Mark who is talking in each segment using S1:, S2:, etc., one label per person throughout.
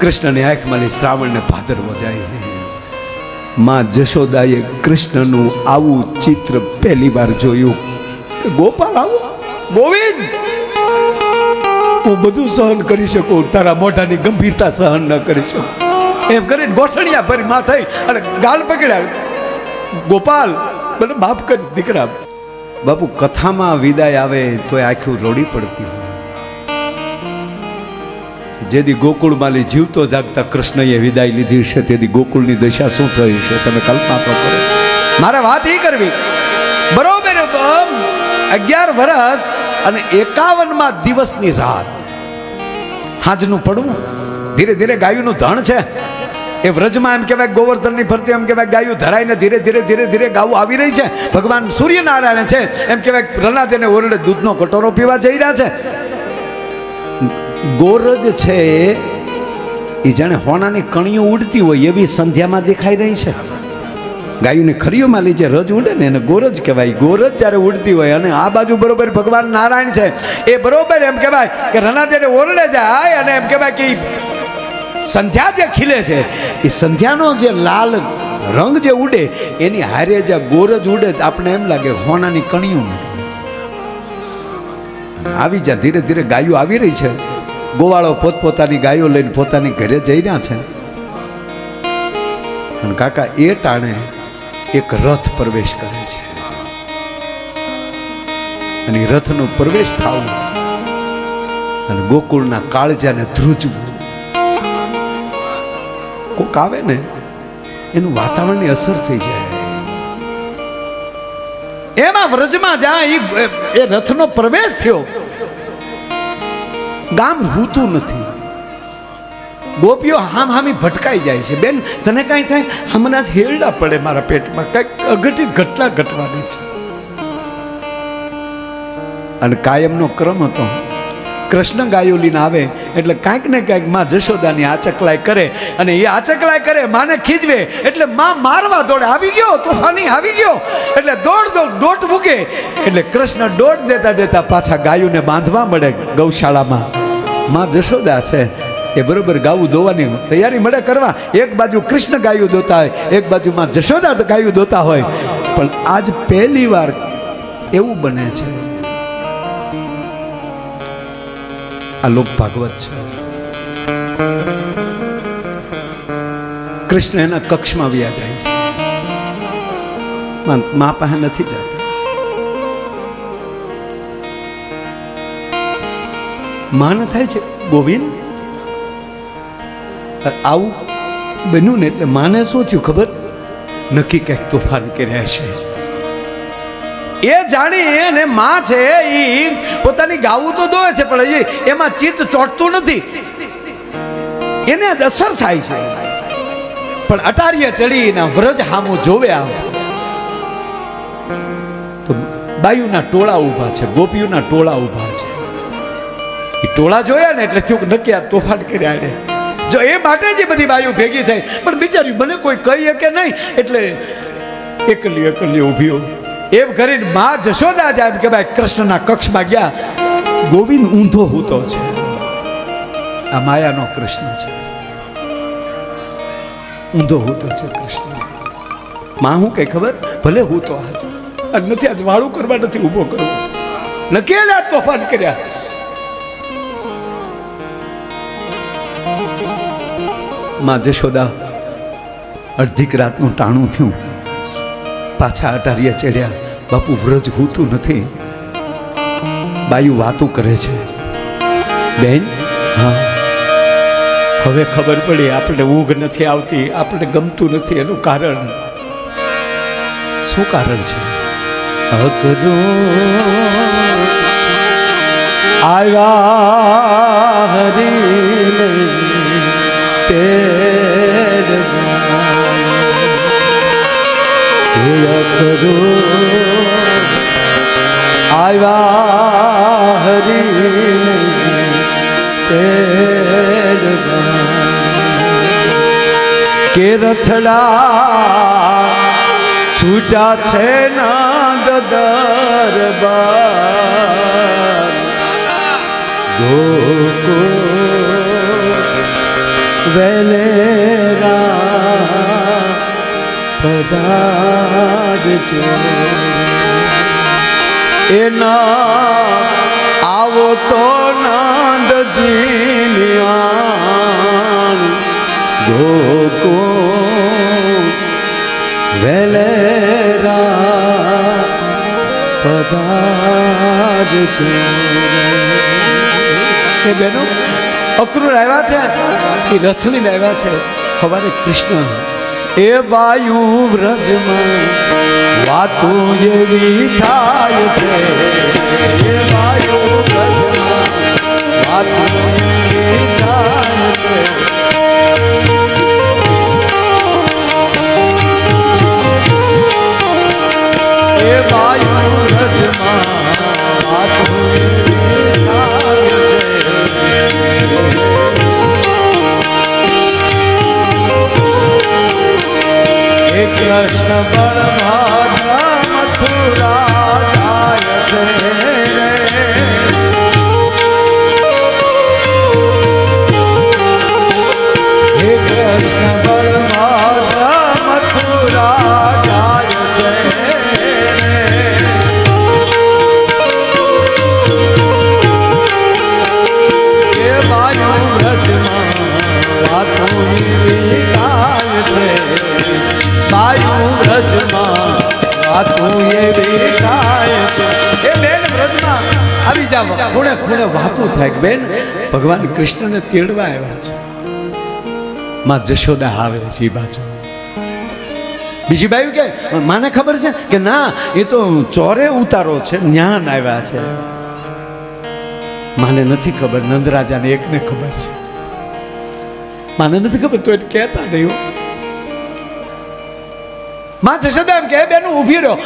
S1: કૃષ્ણની આંખમાંની શ્રાવણને ભાદરવો જાય છે. માં જશોદાએ કૃષ્ણનું આવું ચિત્ર પહેલી વાર જોયું. કે ગોપાલ આવો, ગોવિંદ! હું બધું સહન કરી શકું, તારા મોઢાની ગંભીરતા સહન ન કરી શકું. એમ કરીને ગોઠણિયા ભરી માં થઈ અને ગાલ પકડ્યા ગોપાલ, મને માફ કર દીકરા. બાપુ, કથામાં વિદાય આવે તો આખું રોડી પડતી હોય. જેથી ગોકુળમાલી જીવતો જાગતા કૃષ્ણએ વિદાય લીધી છે તેથી ગોકુળની દશા શું થઈ છે, તમે કલ્પના તો કરો. મારે વાત એ કરવી. બરોબર અગિયાર વર્ષ અને એકાવનમાં દિવસની રાત. હાજનું પડવું. ધીરે ધીરે ગાયુંનું ધણ છે. એ વ્રજમાં એમ કહેવાય, ગોવર્ધનની ફરતી એમ કહેવાય, ગાયું ધરાઈને ધીરે ધીરે ધીરે ધીરે ગાવું આવી રહી છે. ભગવાન સૂર્યનારાયણ છે, એમ કહેવાય પ્રહલાદેને ઓરડે દૂધનો કટોરો પીવા જઈ રહ્યા છે. ગોરજ છે, એ જાણે હોનાની કણીઓ ઉડતી હોય એવી સંધ્યામાં દેખાઈ રહી છે. ગાયુની ખરીઓમાં જે રજ ઉડે ને એને ગોરજ કહેવાય. ગોરજ જ્યારે ઉડતી હોય અને આ બાજુ બરોબર ભગવાન નારાયણ છે, એ બરોબર એમ કહેવાય કે રનાદેને ઓરડે જાય અને એમ કહેવાય કે સંધ્યા જે ખીલે છે, એ સંધ્યાનો જે લાલ રંગ જે ઉડે, એની હારે જે ગોરજ ઉડે આપણે એમ લાગે હોનાની કણીઓ આવી જા ધીરે ધીરે ગાયો આવી રહી છે ગોવાળો પોતપોતાની ગાયો લઈને પોતાની ઘરે જઈ રહ્યા છે. અને કાકા, એ ટાણે એક રથ પ્રવેશ કરે છે. અને રથનો પ્રવેશ થાવ અને ગોકુળના કાળજાને ધ્રુજવું. કોક આવે ને, એનું વાતાવરણની અસર થઈ જાય. એમાં વ્રજમાં જાય એ રથનો પ્રવેશ થયો. ગામ હૂતું નથી. ગોપીઓ હામ હામી ભટકાઈ જાય છે. બેન, તને કાંઈ થાય? હમણાં જ હેરડા પડે મારા પેટમાં. કંઈક અઘટિત ઘટના ઘટવાની છે. અને કાયમનો ક્રમ હતો. કૃષ્ણ ગાયો લઈને આવે એટલે કાંઈક ને કાંઈકમાં જશોદાની આચકલાય કરે અને એ આચકલાય કરે, માને ખીજવે. એટલે માં મારવા દોડે. આવી ગયો, તોફાની, આવી ગયો. એટલે દોડ દોડ, દોટ મૂકે. એટલે કૃષ્ણ દોટ દેતા દેતા પાછા ગાયોને બાંધવા મળે ગૌશાળામાં. માં જશોદા છે. એ બરોબર ગાવું દોવાની તૈયારી મળે કરવા. એક બાજુ કૃષ્ણ ગાયું દોતા હોય, એક બાજુ માં જશોદા ગાયું દોતા હોય. પણ આજ પહેલી વાર એવું બને છે. આ લોક ભાગવત છે. કૃષ્ણ એના કક્ષમાં વ્યા જાય છે. મા પાસે નથી જતા. માન થાય છે, ગોવિંદ? આવું બન્યું ને એટલે માને શું થયું ખબર? નક્કી કંઈક તોફાન કર્યા છે. એ જાણી અને માં છે એ પોતાની ગાવું તો દોવે છે, પણ એમાં ચિત્ત ચોટતું નથી. એને જ અસર થાય છે. પણ અટારીએ ચડીને વ્રજ હામો જોવે આમ. તો બાયુના ટોળા ઊભા છે, ગોપીઓના ટોળા ઊભા છે. ટોળા જોયા ને એટલે થયું નક્કી આ તોફાન કર્યા એને. જો એ માટે જ બધી બાયુ ભેગી થઈ. પણ બિચારી મને કોઈ કહી કે નહીં. એટલે એકલી એકલી ઊભી હો. એમ કરીને મા જશોદા એમ કે ભાઈ કૃષ્ણના કક્ષમાં ગયા. ગોવિંદ ઊંધો હૂતો છે. આ માયાનો કૃષ્ણ છે. ઊંધો હૂતો છે કૃષ્ણ. માં હું કઈ ખબર? ભલે હૂતો આજ અને નથી, આજ વાળું કરવા નથી, ઊભો કરવો. નકેલા તોફાન કર્યા. માં જશોદા અડધીક રાતનું ટાણું થયું. પાછા અટારિયા ચડ્યા. બાપુ વ્રજ હોતું નથી. બાયુ વાતું કરે છે. બેન? હા. હવે ખબર પડી આપણે ઊંઘ નથી આવતી આપણે ગમતું નથી એનું કારણ. શું કારણ છે? અકરો આવ્યા હરી તેડ આવ્યા હરી કે રથડા છૂટા છે નાદ દરબાર ગોકુળ વેલેરા પધારજો એના આવો તો નંદજી ગોકો વેલેરા પધારજો એ બેનો, અક્રૂર આવ્યા છે. એ રથની લાવ્યા છે. ખબર કૃષ્ણ, એ વાયુ વ્રજમાં વાતો જેવી થાય છે. એ વ્રજમાં વાતો એવી થાય કૃષ્ણ મથુરા જાય છે વાતો એવી થાય તેડવા આવ્યા છે. માં જશોદા આવે છે એ બાજુ. બીજી બાયું કે, માને ખબર છે કે ના, એ તો ચોરે ઉતારો છે જ્ઞાન આવ્યા છે. માને નથી ખબર, નંદરાજાને એકને ખબર છે. માને નથી ખબર, તો એ કહેતા નહીં. માં જશોદા એમ કે બેનું ઊભી રહ્યો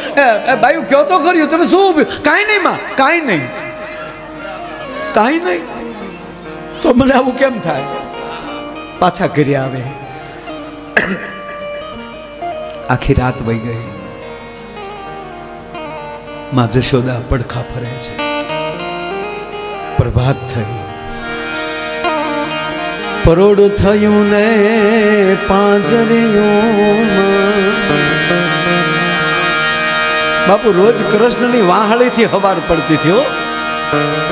S1: એ, બાયું કયો તો કર્યું? તમે શું ઊભી? કાંઈ નહીં માં. કાંઈ નહીં. કાંઈ નહીં. તો મને આવું કેમ થાય? પાછા ઘરે આવે. આખી રાત વહી ગઈ. માં જશોદા પડખા ફરે છે. પ્રભાત થઈ. પરોડ થયું ને પાંજરીઓમાં બાપુ, રોજ કૃષ્ણની વાહળીથી હવાર પડતી થયો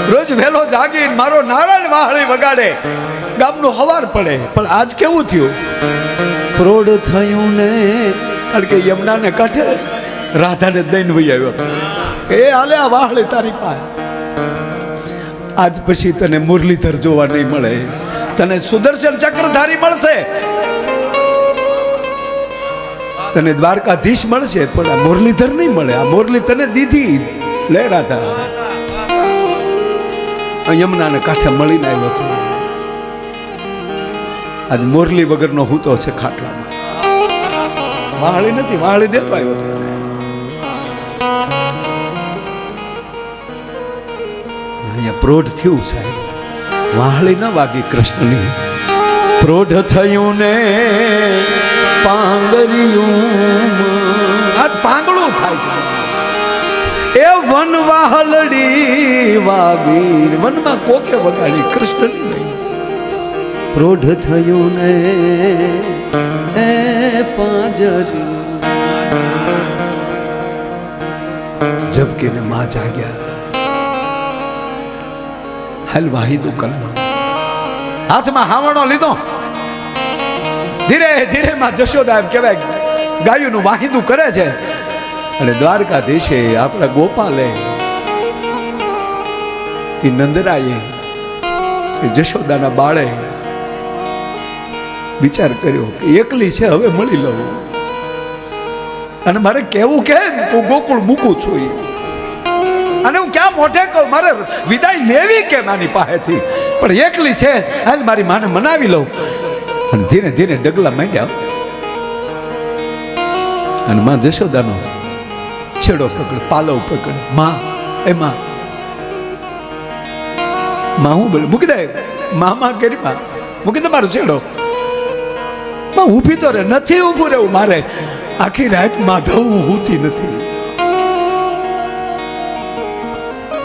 S1: રોજ વહેલો જાગી મારો નારાયણ વાહળી વગાડે. ગામનો હવાર પડે. પણ આજ કેવું થયું? પ્રોડ થયું ને, કારણ કે યમુનાને કાંઠે રાધાને દઈને વહી આવ્યો. એ હાલે આ વાહળી તારી પાસે. આજ પછી તને મુરલીધર જોવા નહીં મળે. તને સુદર્શન ચક્રધારી મળશે. તને દ્વારકાધીશ મળશે, પણ આ મુરલીધર નહીં મળે. આ મુરલી તને દીધી. લે રાધા. યમુનાને કાંઠે મળીને આવ્યો હતો. આજ મુરલી વગરનો હૂતો છે ખાટલામાં. વાહળી નથી, વાહળી દેતો આવ્યો હતો. અહીંયા પ્રોઢ થયું છે. વાહળી ન વાગી કૃષ્ણની. પ્રોઢ થયું ને પાંગરિયું આજ પાંગળું થાય છે. એ વન વાહલડી વાગી વનમાં કોકે વગાડી કૃષ્ણ નહીં. પ્રોઢ થયું ને એ પાંજરી. જબકીને માં જાગ્યા. હાલ વાહિદુ કલમ. હાથમાં હાવણો લીધો. ધીરે ધીરે માં જશોદા એમ કહેવાય, ગાયુંનું વાહિદું કરે છે. અને દ્વારકાધીશે આપણા ગોપાલે એ નંદરાએ એ જશોદાના બાળે વિચાર કર્યો કે એકલી છે, હવે મળી લઉં. અને મારે કેવું કેમ હું ગોકુળ મૂકું છું. અને હું ક્યાં મોઢે કહું, મારે વિદાય લેવી કેમ આની પાસેથી? પણ એકલી છે હાલ મારી માને મનાવી લઉં. અને ધીરે ધીરે ડગલા માંડ્યા. અને માં જશોદાનો છેડો પકડ પાલવ પકડમાં, એ માં. માં હું બોલ, મૂકી દે, માં માં કરી માં. મૂકી દે મારો છેડો. માં ઊભી તો રે નથી ઊભું રહેવું મારે. આખી રાત માધવ હું હોતી નથી.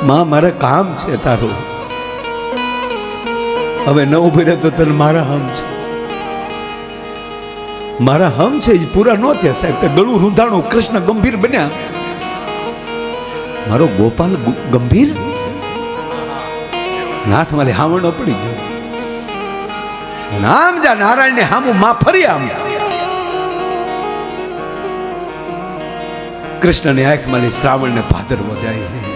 S1: માં, મારે કામ છે તારું. હવે ન ઊભી રહે તો તને મારા હમ છે. મારા હમ છે એ પૂરા ન થયા, સાહેબ. તે ગળું રૂંધાણું કૃષ્ણ ગંભીર બન્યા. મારો ગોપાલ ગંભીર? નાથ મારે હાવણ પડી ગયો. નામ જા નારાયણ ને હામું માં ફરી આમ. કૃષ્ણની મારી શ્રાવણ ને ભાદરવો જાય છે.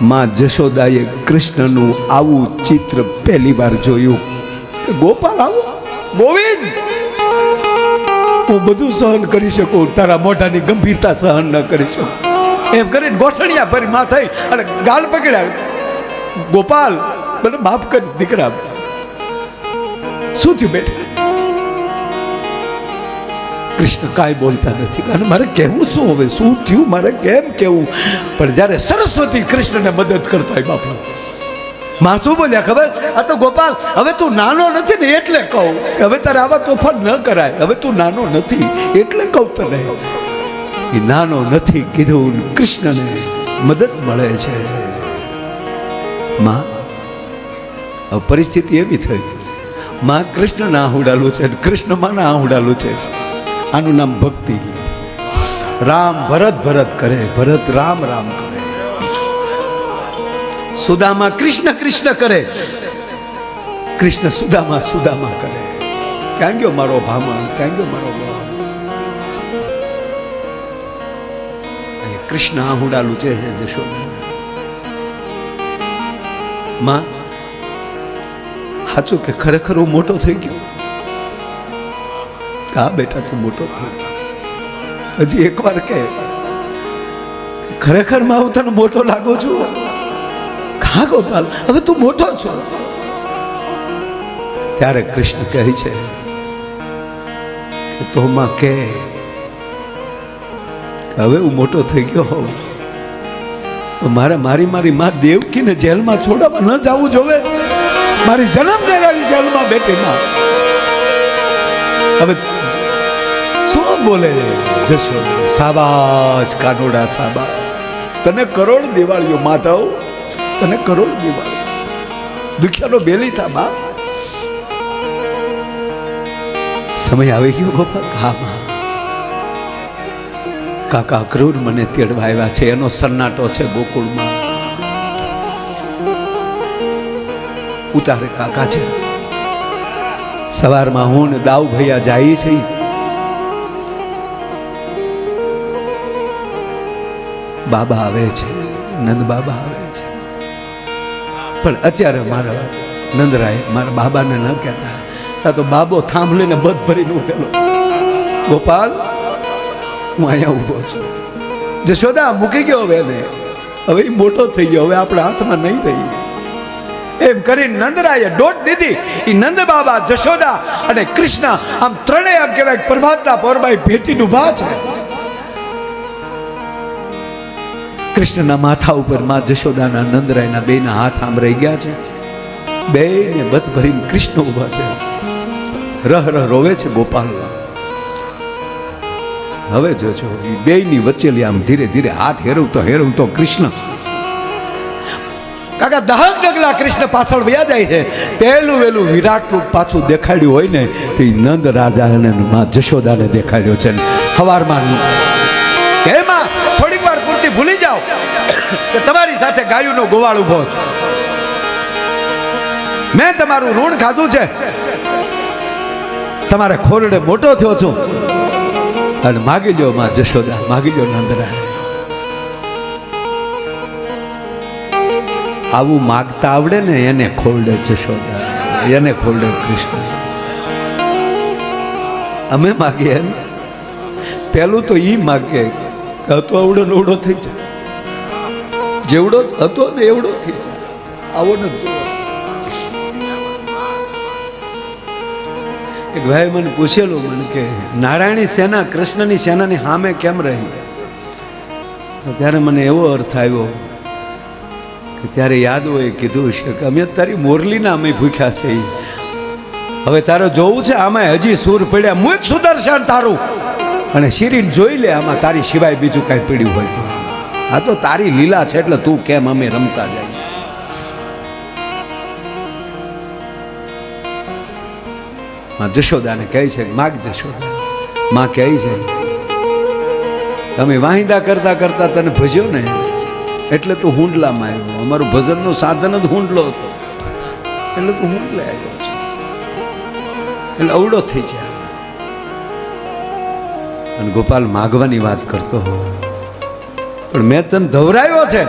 S1: માં જશોદાએ કૃષ્ણનું આવું ચિત્ર પહેલી વાર જોયું. ગોપાલ આવો, ગોવિંદ! હું બધું સહન કરી શકું, તારા મોઢાની ગંભીરતા સહન ન કરી શકું. એમ કરીને ગોઠણિયા ભરી માં થઈ અને ગાલ પકડ્યા. ગોપાલ, મને માફ કરી દીકરા. શું થયું બેટા? કૃષ્ણ કાંઈ બોલતા નથી. અને મારે કહેવું શું હવે? શું થયું? મારે કેમ કહેવું પણ જ્યારે સરસ્વતી કૃષ્ણને મદદ કરતા હોય બાપા માં શું બોલ્યા, ખબર? આ તો ગોપાલ, હવે તું નાનો નથી ને એટલે કહું કે હવે તારે આવા તોફાન ન કરાય. હવે તું નાનો નથી એટલે કહું તને. એ નાનો નથી કીધું કૃષ્ણને મદદ મળે છે. માં પરિસ્થિતિ એવી થઈ. માં કૃષ્ણ ના આહુડાલું છે કૃષ્ણમાં ના આહુડાલું છે. આનું નામ ભક્તિ. રામ ભરત ભરત કરે, ભરત રામ રામ કરે. સુદામા કૃષ્ણ કૃષ્ણ કરે. કૃષ્ણ સુદામા સુદામા કરે. ક્યાં ગયો મારો ભામા ક્યાં ગયો મારો ભામા આહુડા કૃષ્ણ આહુડાલું છે જશોદા માં, સાચું કે ખરેખર હું મોટો થઈ ગયો? કા બેટા તું મોટો થઈ ગયો હજી એકવાર કે ખરેખરમાં હું તને મોટો લાગુ છું? હા ગોપાલ હવે તું મોટો છો. ત્યારે કૃષ્ણ કહે છે કે તો માં કે હવે હું મોટો થઈ ગયો હોઉં. મારે મારી મારી માં દેવકીને જેલમાં છોડવા ન જવું જોવે. મારી જન્મ દેનારી જેલમાં બેઠી માં. હવે શું બોલે જશો સાબાજ, કાનોડા સાબા. તને કરોડ દિવાળીઓ માતાઓ તને કરોડ દિવાળી દુખિયાનો બેલી થા બા. સમય આવી ગયો ગોપાલ. હા માં કાકા ક્રૂર મને તેડવા આવ્યા છે. એનો સન્નાટો છે ગોકુળમાં ઉતારે કાકા છે. સવારમાં હું ને દાવ ભૈયા જાય છે. બાબા આવે છે. નંદ બાબા આવે પણ અત્યારે મારા નંદરાય, મારા બાબાને ન કહેતા. તા તો બાબો થાંભલીને બધ ભરીને ઉભેલો. ગોપાલ, હું અહીંયા ઊભો છું. જશોદા, મૂકી ગયો હવે એને. હવે એ મોટો થઈ ગયો, હવે આપણા હાથમાં નહીં રહી. એમ કરી નંદરાએ ડોટ દીધી. એ નંદ બાબા, જશોદા અને કૃષ્ણ આમ ત્રણેય આમ કહેવાય પ્રભાતના પોરબાઈ ભેટીનું ભા છે. કૃષ્ણના માથા ઉપર મા જશોદાના નંદરાયના બેના હાથ આમ રહી ગયા છે. બે ને બત ભરીને કૃષ્ણ ઊભા છે. રહ રહ રોવે છે ગોપાલ. હવે જોજો એ બેયની વચ્ચેલી આમ ધીરે ધીરે હાથ હેરવતો હેરવતો કૃષ્ણ, કાકા, દહક ડગલા કૃષ્ણ પાછળ વ્યા જાય છે. પહેલું વેલું વિરાટ રૂપ પાછું દેખાડ્યું હોય ને, તો નંદ રાજા અને માં જશોદાને દેખાડ્યો છે. સવારમાં કે જાઓ. કે તમારી સાથે ગાયુંનો ગોવાળ ઊભો છે. મેં તમારું ઋણ ખાધું છે. તમારે ખોરડે મોટો થયો છું. અને માગી જો માં જશોદા, માગી જો નંદરા આવું માગતા આવડે ને એને ખોરડે જશોદા, એને ખોરડે કૃષ્ણ. અમે માગીએ પહેલું તો ઈ માગે કે હતો અવડો ને થઈ જાય. જેવડો હતો ને એવડો થઈ જાય. આવો નથી એક ભાઈ મને પૂછેલું, મને કે, નારાયણી સેના, કૃષ્ણની સેનાની સામે કેમ રહી? ત્યારે મને એવો અર્થ આવ્યો કે ત્યારે યાદ હોય કીધું છે કે, અમે તારી મોરલીના અમે ભૂખ્યા છે હવે તારે જોવું છે આમાં હજી સૂર પડ્યા. મુજ સુદર્શન તારું. અને શિરીન જોઈ લે, આમાં તારી સિવાય બીજું કાંઈ પડ્યું હોય તો. આ તો તારી લીલા છે એટલે તું કેમ અમે રમતા જાય? માં જશોદાને કહે છે, માગ જશોદા, માં કહે છે તમે વાહિંદા કરતા કરતા તને ભજ્યો ને, એટલે તું હુંડલામાં આવ્યો. અમારું ભજનનું સાધન જ હુંડલો હતો. એટલે તું હુંડલે આવ્યો એટલે અવડો થઈ જાય. અને ગોપાલ માગવાની વાત કરતો હોય. પણ મેં તને ધવરાયો છે.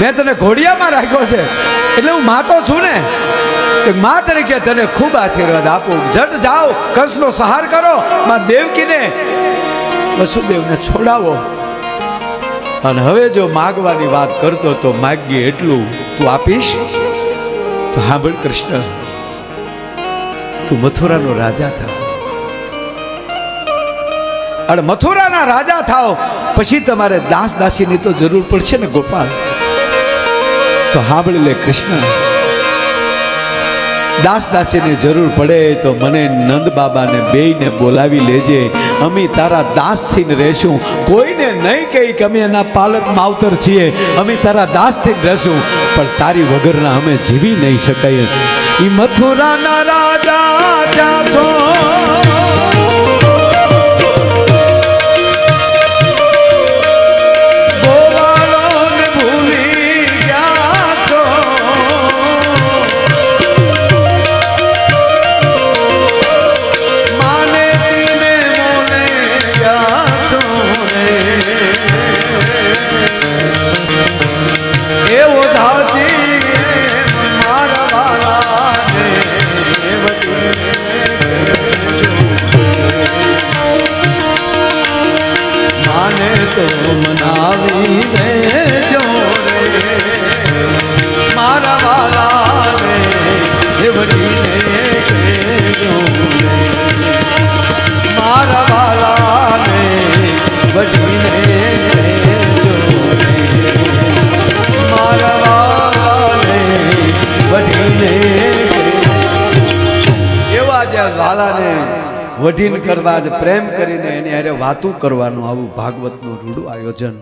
S1: મેં તને ઘોડિયામાં રાખ્યો છે. એટલે હું માતો છું ને. મા તરીકે તને ખૂબ આશીર્વાદ આપું. જટ જાઓ કંસનો સહાર કરો. માં દેવકીને, વસુદેવને છોડાવો. અને હવે જો માગવાની વાત કરતો તો માગીએ એટલું તું આપીશ? તો હાંભળ કૃષ્ણ, તું મથુરાનો રાજા થા. અને મથુરાના રાજા થાવ પછી તમારે દાસ દાસીની તો જરૂર પડશે ને, ગોપાલ. તો હાંભળી લે કૃષ્ણ. દાસ દાસીની જરૂર પડે તો મને નંદ બાબાને બેયને બોલાવી લેજે. અમે તારા દાસથી થી રહેશું. કોઈને નહીં કહી કે અમે એના પાલક માવતર છીએ. અમે તારા દાસથી જ રહેશું. પણ તારી વગરના અમે જીવી નહીં શકાય. ઈ મથુરાના રાજા છો તો મનાવી રે. મારા દેવડીને કહેજો રે. મારા વાલાને વડીને કહેજો રે. મારા વાલાને વડીને એવા જે વાલાને વઢીન કરવા જ પ્રેમ કરીને એની હારે વાતું કરવાનું આવું ભાગવતનું રૂડું આયોજન.